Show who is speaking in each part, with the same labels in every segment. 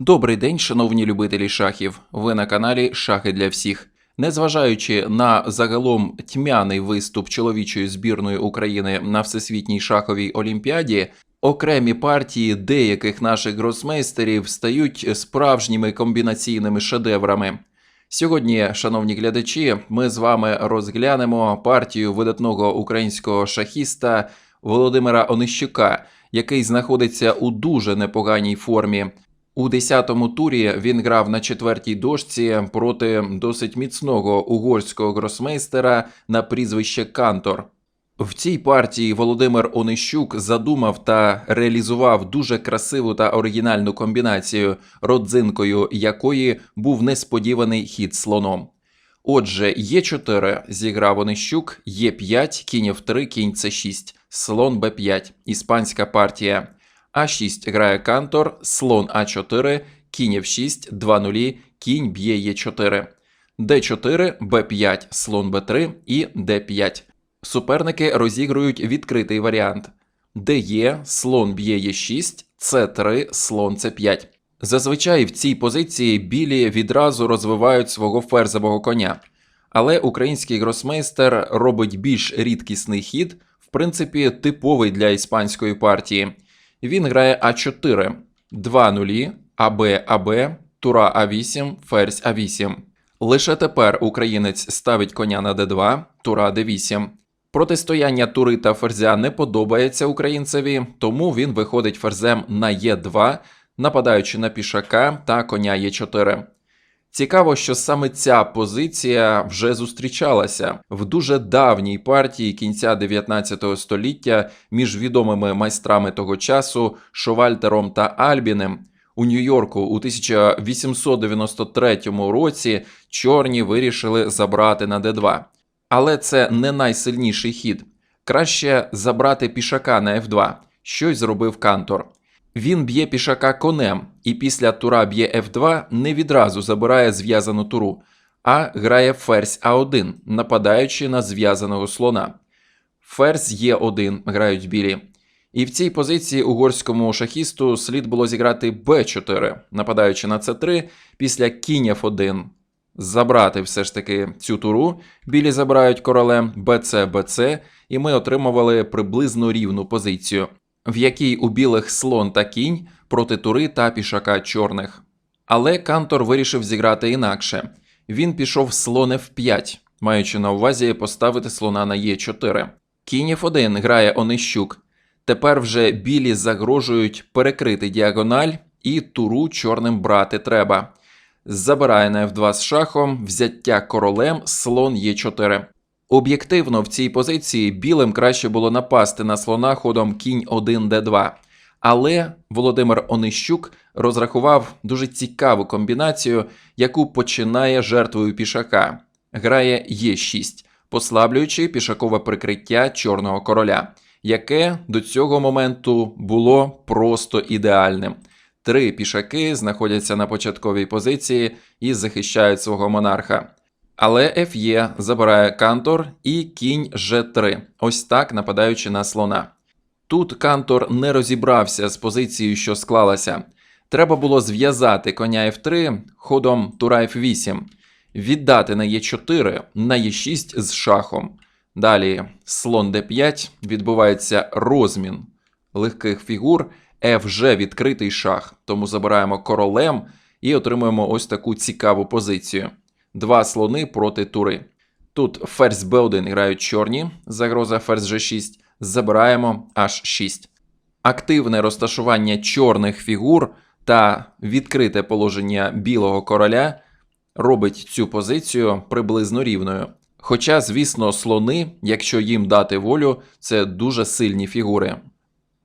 Speaker 1: Добрий день, шановні любителі шахів. Ви на каналі Шахи для всіх. Незважаючи на загалом тьмяний виступ чоловічої збірної України на всесвітній шаховій олімпіаді, окремі партії деяких наших гросмейстерів стають справжніми комбінаційними шедеврами. Сьогодні, шановні глядачі, ми з вами розглянемо партію видатного українського шахіста Володимира Онищука, який знаходиться у дуже непоганій формі. У 10-му турі він грав на четвертій дошці проти досить міцного угорського гросмейстера на прізвище Кантор. В цій партії Володимир Онищук задумав та реалізував дуже красиву та оригінальну комбінацію, родзинкою якої був несподіваний хід слоном. Отже, Е4 зіграв Онищук, Е5, кінь F3, кінь С6, слон Б5, іспанська партія. А6 грає Кантор, слон А4, кінь F6, 2 нулі, кінь б'є Е4. Д4, Б5, слон Б3 і Д5. Суперники розігрують відкритий варіант. ДЕ, слон б'є Е6, С3, слон С5. Зазвичай в цій позиції білі відразу розвивають свого ферзового коня. Але український гросмейстер робить більш рідкісний хід, в принципі, типовий для іспанської партії. Він грає А4, 2 нулі, АБ АБ, Тура А8, ферзь А8. Лише тепер українець ставить коня на Д2, Тура Д8. Протистояння тури та ферзя не подобається українцеві, тому він виходить ферзем на Е2, нападаючи на пішака та коня Е4. Цікаво, що саме ця позиція вже зустрічалася в дуже давній партії кінця 19 століття між відомими майстрами того часу Шовальтером та Альбінем. У Нью-Йорку у 1893 році чорні вирішили забрати на Д2. Але це не найсильніший хід. Краще забрати пішака на F2. Щось зробив Кантор. Він б'є пішака конем, і після тура б'є F2 не відразу забирає зв'язану туру, а грає ферзь А1, нападаючи на зв'язаного слона. Ферзь Е1 грають білі. І в цій позиції угорському шахісту слід було зіграти Б4, нападаючи на С3 після кінь F1. Забрати все ж таки цю туру. Білі забирають королем БЦ БЦ, і ми отримували приблизно рівну позицію в якій у білих слон та кінь проти тури та пішака чорних. Але Кантор вирішив зіграти інакше. Він пішов слон F5, маючи на увазі поставити слона на Е4. Кінь F1 грає Онищук. Тепер вже білі загрожують перекрити діагональ і туру чорним брати треба. Забирає на F2 з шахом, взяття королем, слон Е4. Об'єктивно, в цій позиції білим краще було напасти на слона ходом кінь 1 d2. Але Володимир Онищук розрахував дуже цікаву комбінацію, яку починає жертвою пішака. Грає Е6, послаблюючи пішакове прикриття чорного короля, яке до цього моменту було просто ідеальним. Три пішаки знаходяться на початковій позиції і захищають свого монарха. Але Ф'є забирає Кантор і кінь Ж3, ось так нападаючи на слона. Тут Кантор не розібрався з позицією, що склалася. Треба було зв'язати коня F3 ходом тура F8, віддати на Е4, на Е6 з шахом. Далі слон d5, відбувається розмін легких фігур, вже відкритий шах, тому забираємо королем і отримуємо ось таку цікаву позицію. Два слони проти тури. Тут ферзь Б1 грають чорні, загроза ферзь G6, забираємо H6. Активне розташування чорних фігур та відкрите положення білого короля робить цю позицію приблизно рівною. Хоча, звісно, слони, якщо їм дати волю, це дуже сильні фігури.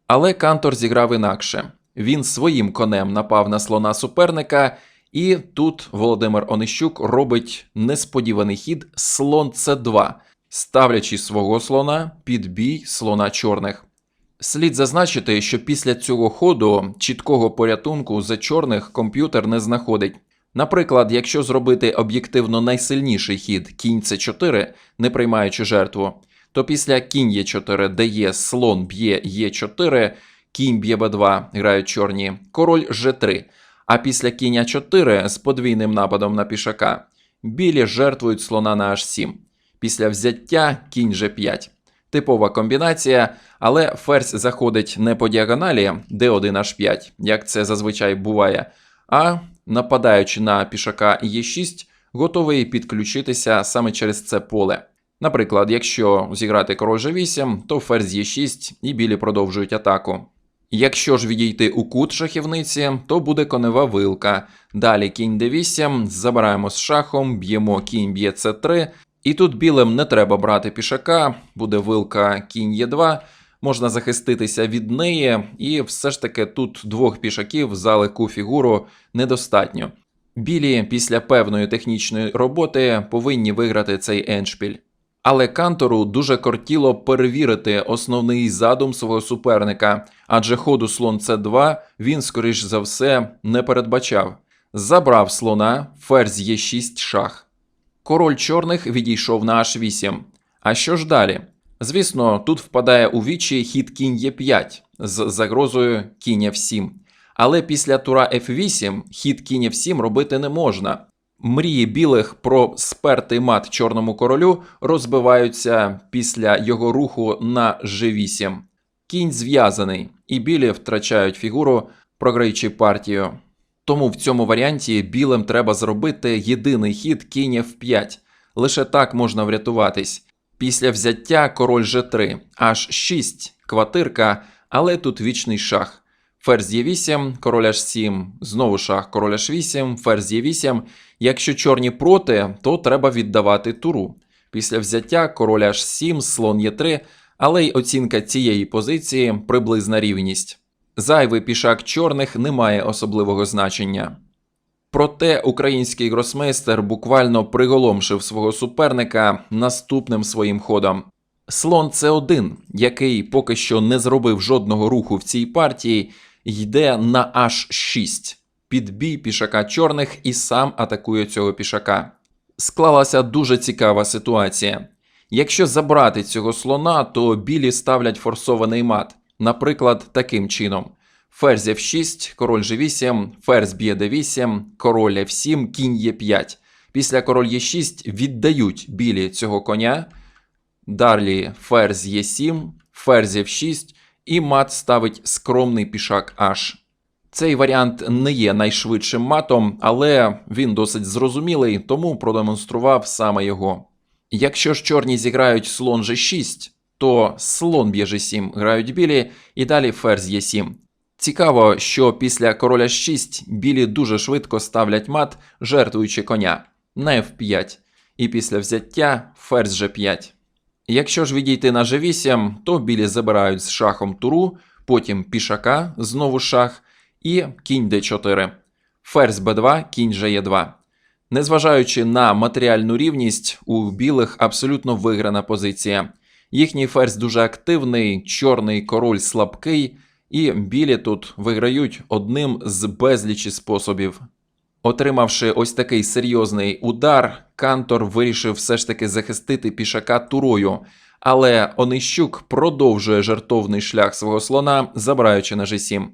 Speaker 1: Але Кантор зіграв інакше. Він своїм конем напав на слона суперника. І тут Володимир Онищук робить несподіваний хід слон С2, ставлячи свого слона під бій слона чорних. Слід зазначити, що після цього ходу чіткого порятунку за чорних комп'ютер не знаходить. Наприклад, якщо зробити об'єктивно найсильніший хід кінь С4, не приймаючи жертву, то після кінь Е4, де є слон б'є Е4, кінь б'є Б2, грають чорні, король Ж3. А після кінь 4 з подвійним нападом на пішака білі жертвують слона на h7. Після взяття кінь g5. Типова комбінація, але ферзь заходить не по діагоналі d1 h5, як це зазвичай буває, а нападаючи на пішака e6, готовий підключитися саме через це поле. Наприклад, якщо зіграти король g8, то ферзь e6 і білі продовжують атаку. Якщо ж відійти у кут шахівниці, то буде конева вилка. Далі кінь d8, забираємо з шахом, б'ємо кінь б'є c3, і тут білим не треба брати пішака, буде вилка кінь Е2, можна захиститися від неї, і все ж таки тут двох пішаків за легку фігуру недостатньо. Білі після певної технічної роботи повинні виграти цей еншпіль. Але Кантору дуже кортіло перевірити основний задум свого суперника, адже ходу слон c2 він, скоріш за все, не передбачав. Забрав слона, ферзь Е6 шах. Король чорних відійшов на h8. А що ж далі? Звісно, тут впадає у вічі хід кінь Е5 з загрозою кінь F7. Але після тура F8 хід кінь F7 робити не можна. Мрії білих про спертий мат чорному королю розбиваються після його руху на G8. Кінь зв'язаний, і білі втрачають фігуру, програючи партію. Тому в цьому варіанті білим треба зробити єдиний хід кінь F5. Лише так можна врятуватись. Після взяття король G3, аж 6 квартирка, але тут вічний шах. Ферзь Е8, король H7, знову шах, король H8, ферзь Е8. Якщо чорні проти, то треба віддавати туру. Після взяття король H7, слон Е3, але й оцінка цієї позиції приблизна рівність. Зайвий пішак чорних не має особливого значення. Проте український гросмейстер буквально приголомшив свого суперника наступним своїм ходом. Слон С1, який поки що не зробив жодного руху в цій партії, йде на H6. Підбій пішака чорних і сам атакує цього пішака. Склалася дуже цікава ситуація. Якщо забрати цього слона, то білі ставлять форсований мат. Наприклад, таким чином: ферзь F6, король G8, ферзь б'є D8, король F7, кінь Е5. Після король Е6 віддають білі цього коня. Далі ферзь Е7, ферзь F6 і мат ставить скромний пішак H. Цей варіант не є найшвидшим матом, але він досить зрозумілий, тому продемонстрував саме його. Якщо ж чорні зіграють слон G6, то слон б'є G7 грають білі, і далі ферзь Е7. Цікаво, що після короля 6 білі дуже швидко ставлять мат, жертвуючи коня на F5, і після взяття ферзь G5. Якщо ж відійти на G8, то білі забирають з шахом туру, потім пішака, знову шах, і кінь d4. Ферзь b2, кінь G2. Незважаючи на матеріальну рівність, у білих абсолютно виграна позиція. Їхній ферзь дуже активний, чорний король слабкий, і білі тут виграють одним з безлічі способів. Отримавши ось такий серйозний удар, Кантор вирішив все ж таки захистити пішака турою, але Онищук продовжує жертовний шлях свого слона, забираючи на G7.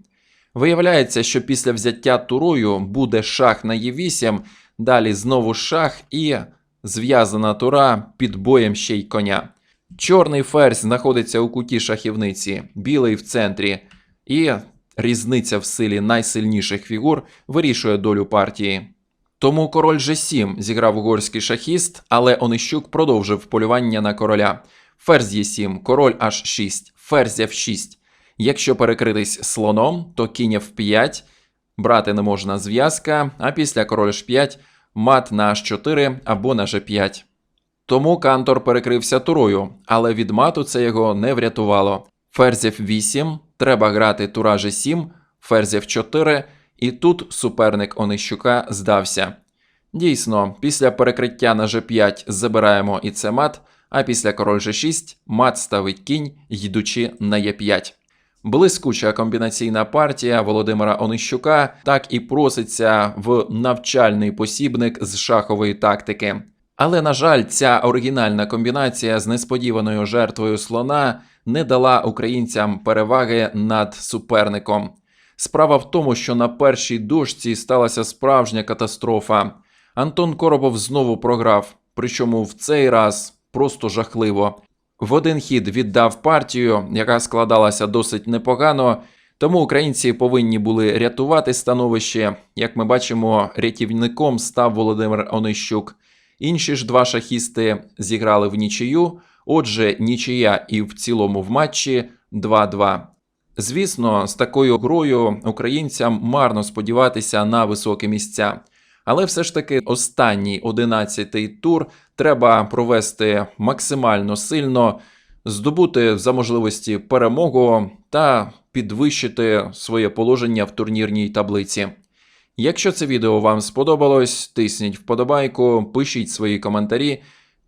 Speaker 1: Виявляється, що після взяття турою буде шах на Е8, далі знову шах і зв'язана тура під боєм ще й коня. Чорний ферзь знаходиться у куті шахівниці, білий в центрі, і різниця в силі найсильніших фігур вирішує долю партії. Тому король G7 зіграв угорський шахіст, але Онищук продовжив полювання на короля. Ферзь Е7, король H6, ферзь F6. Якщо перекритись слоном, то кінь F5, брати не можна зв'язка, а після король H5 мат на H4 або на G5. Тому Кантор перекрився турою, але від мату це його не врятувало. Ферзь F8, треба грати тура G7, ферзь F4, і тут суперник Онищука здався. Дійсно, після перекриття на G5 забираємо і це мат, а після король G6 мат ставить кінь, йдучи на Е5. Блискуча комбінаційна партія Володимира Онищука так і проситься в навчальний посібник з шахової тактики. Але, на жаль, ця оригінальна комбінація з несподіваною жертвою слона не дала українцям переваги над суперником. Справа в тому, що на першій дошці сталася справжня катастрофа. Антон Коробов знову програв, причому в цей раз просто жахливо. В один хід віддав партію, яка складалася досить непогано, тому українці повинні були рятувати становище. Як ми бачимо, рятівником став Володимир Онищук. Інші ж два шахісти зіграли в нічию. Отже, нічия і в цілому в матчі 2-2. Звісно, з такою грою українцям марно сподіватися на високі місця. Але все ж таки останній 11-й тур треба провести максимально сильно, здобути за можливості перемогу та підвищити своє положення в турнірній таблиці. Якщо це відео вам сподобалось, тисніть вподобайку, пишіть свої коментарі,